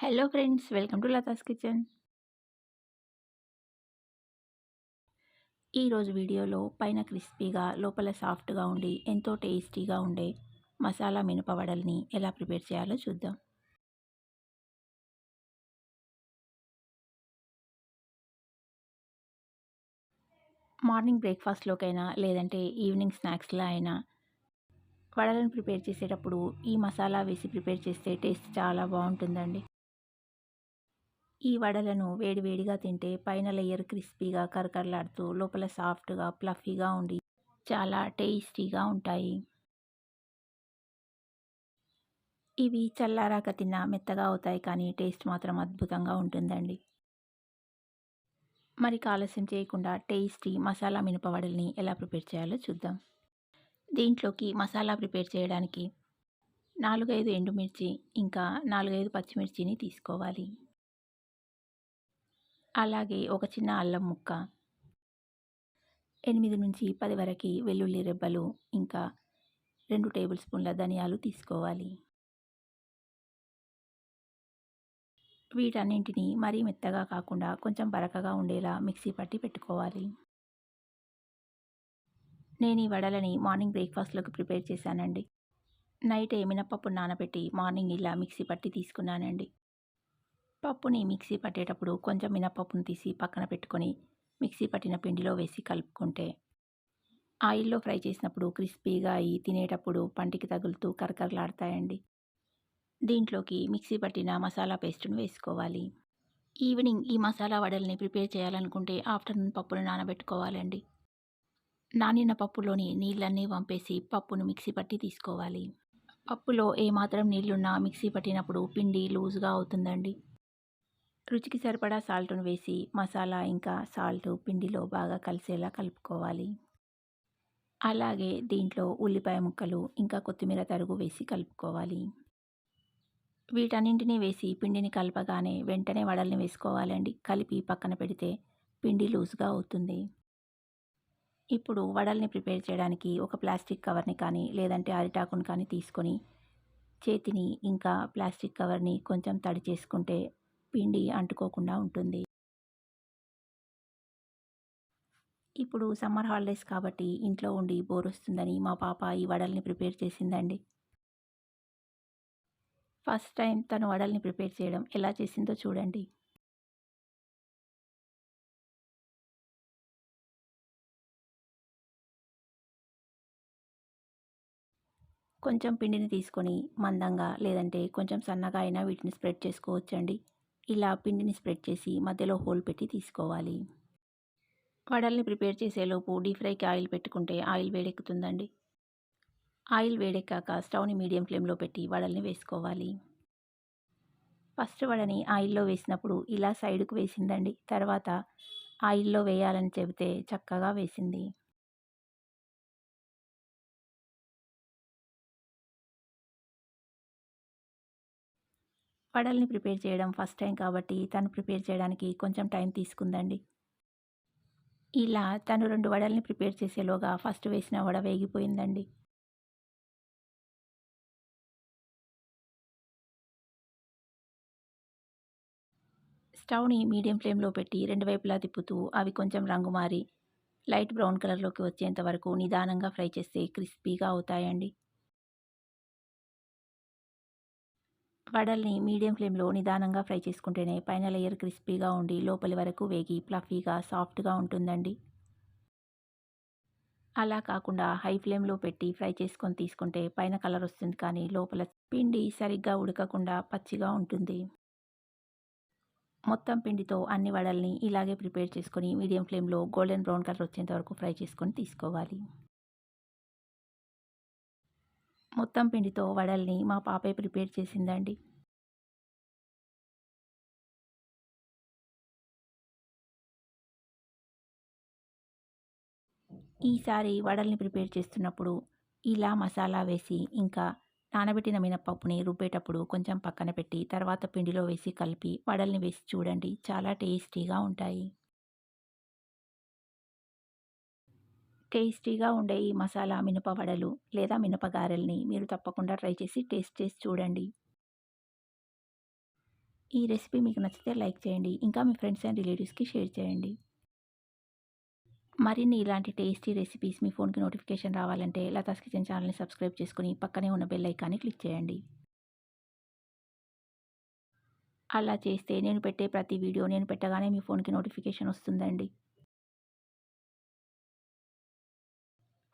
Hello friends welcome to Latha's kitchen ఈరోజు వీడియోలో పైన క్రిస్పీగా లోపల సాఫ్ట్గా ఉండి ఎంతో టేస్టీగా ఉండే మసాలా మినపవడల్ని ఎలా ప్రిపేర్ చేయాలో చూద్దాం. మార్నింగ్ బ్రేక్ఫాస్ట్లోకైనా లేదంటే ఈవినింగ్ స్నాక్స్లో అయినా వడలను ప్రిపేర్ చేసేటప్పుడు ఈ మసాలా వేసి ప్రిపేర్ చేస్తే టేస్ట్ చాలా బాగుంటుందండి. ఈ వడలను వేడివేడిగా తింటే పైన లేయర్ క్రిస్పీగా కరకరలాడుతూ లోపల సాఫ్ట్గా ప్లఫీగా ఉండి చాలా టేస్టీగా ఉంటాయి. ఇవి చల్లారాక తిన్న మెత్తగా అవుతాయి కానీ టేస్ట్ మాత్రం అద్భుతంగా ఉంటుందండి. మరి ఆలస్యం చేయకుండా టేస్టీ మసాలా మినపవడల్ని ఎలా ప్రిపేర్ చేయాలో చూద్దాం. దీంట్లోకి మసాలా ప్రిపేర్ చేయడానికి నాలుగైదు ఎండుమిర్చి ఇంకా నాలుగైదు పచ్చిమిర్చిని తీసుకోవాలి. అలాగే ఒక చిన్న అల్లం ముక్క. ఎనిమిది నుంచి పది వరకు వెల్లుల్లి రెబ్బలు ఇంకా రెండు టేబుల్ స్పూన్ల ధనియాలు తీసుకోవాలి. వీటన్నింటినీ మరీ మెత్తగా కాకుండా కొంచెం బరకగా ఉండేలా మిక్సీ పట్టి పెట్టుకోవాలి. నేను ఈ వడలని మార్నింగ్ బ్రేక్ఫాస్ట్లోకి ప్రిపేర్ చేశానండి. నైట్ మినపప్పు నానబెట్టి మార్నింగ్ ఇలా మిక్సీ పట్టి తీసుకున్నానండి. పప్పుని మిక్సీ పట్టేటప్పుడు కొంచెం మినపప్పును తీసి పక్కన పెట్టుకొని మిక్సీ పట్టిన పిండిలో వేసి కలుపుకుంటే ఆయిల్లో ఫ్రై చేసినప్పుడు క్రిస్పీగా అయ్యి తినేటప్పుడు పంటికి తగులుతూ కరకరలాడతాయండి. దీంట్లోకి మిక్సీ పట్టిన మసాలా పేస్ట్ను వేసుకోవాలి. ఈవినింగ్ ఈ మసాలా వడల్ని ప్రిపేర్ చేయాలనుకుంటే ఆఫ్టర్నూన్ పప్పును నానబెట్టుకోవాలండి. నానిన పప్పులోని నీళ్ళన్నీ వంపేసి పప్పును మిక్సీ పట్టి తీసుకోవాలి. పప్పులో ఏమాత్రం నీళ్ళున్నా మిక్సీ పట్టినప్పుడు పిండి లూజ్గా అవుతుందండి. రుచికి సరిపడా సాల్ట్ను వేసి మసాలా ఇంకా సాల్ట్ పిండిలో బాగా కలిసేలా కలుపుకోవాలి. అలాగే దీంట్లో ఉల్లిపాయ ముక్కలు ఇంకా కొత్తిమీర తరుగు వేసి కలుపుకోవాలి. వీటన్నింటినీ వేసి పిండిని కలపగానే వెంటనే వడల్ని వేసుకోవాలండి. కలిపి పక్కన పెడితే పిండి లూజ్గా అవుతుంది. ఇప్పుడు వడల్ని ప్రిపేర్ చేయడానికి ఒక ప్లాస్టిక్ కవర్ని కానీ లేదంటే అరిటాకుని కానీ తీసుకొని చేతిని ఇంకా ప్లాస్టిక్ కవర్ని కొంచెం తడి చేసుకుంటే పిండి అంటుకోకుండా ఉంటుంది. ఇప్పుడు సమ్మర్ హాలిడేస్ కాబట్టి ఇంట్లో ఉండి బోర్ వస్తుందని మా పాప ఈ వడల్ని ప్రిపేర్ చేసిందండి. ఫస్ట్ టైం తను వడల్ని ప్రిపేర్ చేయడం ఎలా చేసిందో చూడండి. కొంచెం పిండిని తీసుకొని మందంగా లేదంటే కొంచెం సన్నగా అయినా వీటిని స్ప్రెడ్ చేసుకోవచ్చండి. ఇలా పిండిని స్ప్రెడ్ చేసి మధ్యలో హోల్ పెట్టి తీసుకోవాలి. వడల్ని ప్రిపేర్ చేసేలోపు డీప్ ఫ్రైకి ఆయిల్ పెట్టుకుంటే ఆయిల్ వేడెక్కుతుందండి. ఆయిల్ వేడెక్కాక స్టవ్ని మీడియం ఫ్లేమ్లో పెట్టి వడల్ని వేసుకోవాలి. ఫస్ట్ వడని ఆయిల్లో వేసినప్పుడు ఇలా సైడ్కు వేసిందండి. తర్వాత ఆయిల్లో వేయాలని చెబితే చక్కగా వేసింది. వడల్ని ప్రిపేర్ చేయడం ఫస్ట్ టైం కాబట్టి తను ప్రిపేర్ చేయడానికి కొంచెం టైం తీసుకుందండి. ఇలా తను రెండు వడల్ని ప్రిపేర్ చేసేలోగా ఫస్ట్ వేసిన వడ వేగిపోయిందండి. స్టవ్ని మీడియం ఫ్లేమ్లో పెట్టి రెండు వైపులా తిప్పుతూ అవి కొంచెం రంగు మారి లైట్ బ్రౌన్ కలర్లోకి వచ్చేంత వరకు నిదానంగా ఫ్రై చేస్తే క్రిస్పీగా అవుతాయండి. వడల్ని మీడియం ఫ్లేమ్లో నిదానంగా ఫ్రై చేసుకుంటేనే పైన లేయర్ క్రిస్పీగా ఉండి లోపలి వరకు వేగి ప్లఫీగా సాఫ్ట్గా ఉంటుందండి. అలా కాకుండా హై ఫ్లేమ్లో పెట్టి ఫ్రై చేసుకొని తీసుకుంటే పైన కలర్ వస్తుంది కానీ లోపల పిండి సరిగ్గా ఉడకకుండా పచ్చిగా ఉంటుంది. మొత్తం పిండితో అన్ని వడల్ని ఇలాగే ప్రిపేర్ చేసుకొని మీడియం ఫ్లేమ్లో గోల్డెన్ బ్రౌన్ కలర్ వచ్చేంత వరకు ఫ్రై చేసుకొని తీసుకోవాలి. మొత్తం పిండితో వడల్ని మా పాపే ప్రిపేర్ చేసిందండి. ఈసారి వడల్ని ప్రిపేర్ చేస్తున్నప్పుడు ఇలా మసాలా వేసి ఇంకా నానబెట్టిన మినపప్పుని రుబ్బేటప్పుడు కొంచెం పక్కన పెట్టి తర్వాత పిండిలో వేసి కలిపి వడల్ని వేసి చూడండి. చాలా టేస్టీగా ఉంటాయి. టేస్టీగా ఉండే ఈ మసాలా మినప వడలు లేదా మినపగారెల్ని మీరు తప్పకుండా ట్రై చేసి టేస్ట్ చేసి చూడండి. ఈ రెసిపీ మీకు నచ్చితే లైక్ చేయండి ఇంకా మీ ఫ్రెండ్స్ అండ్ రిలేటివ్స్కి షేర్ చేయండి. మరిన్ని ఇలాంటి టేస్టీ రెసిపీస్ మీ ఫోన్కి నోటిఫికేషన్ రావాలంటే లతాస్ కిచెన్ ఛానల్ని సబ్స్క్రైబ్ చేసుకుని పక్కనే ఉన్న బెల్ ఐకాన్ని క్లిక్ చేయండి. అలా చేస్తే నేను పెట్టే ప్రతి వీడియో నేను పెట్టగానే మీ ఫోన్కి నోటిఫికేషన్ వస్తుందండి.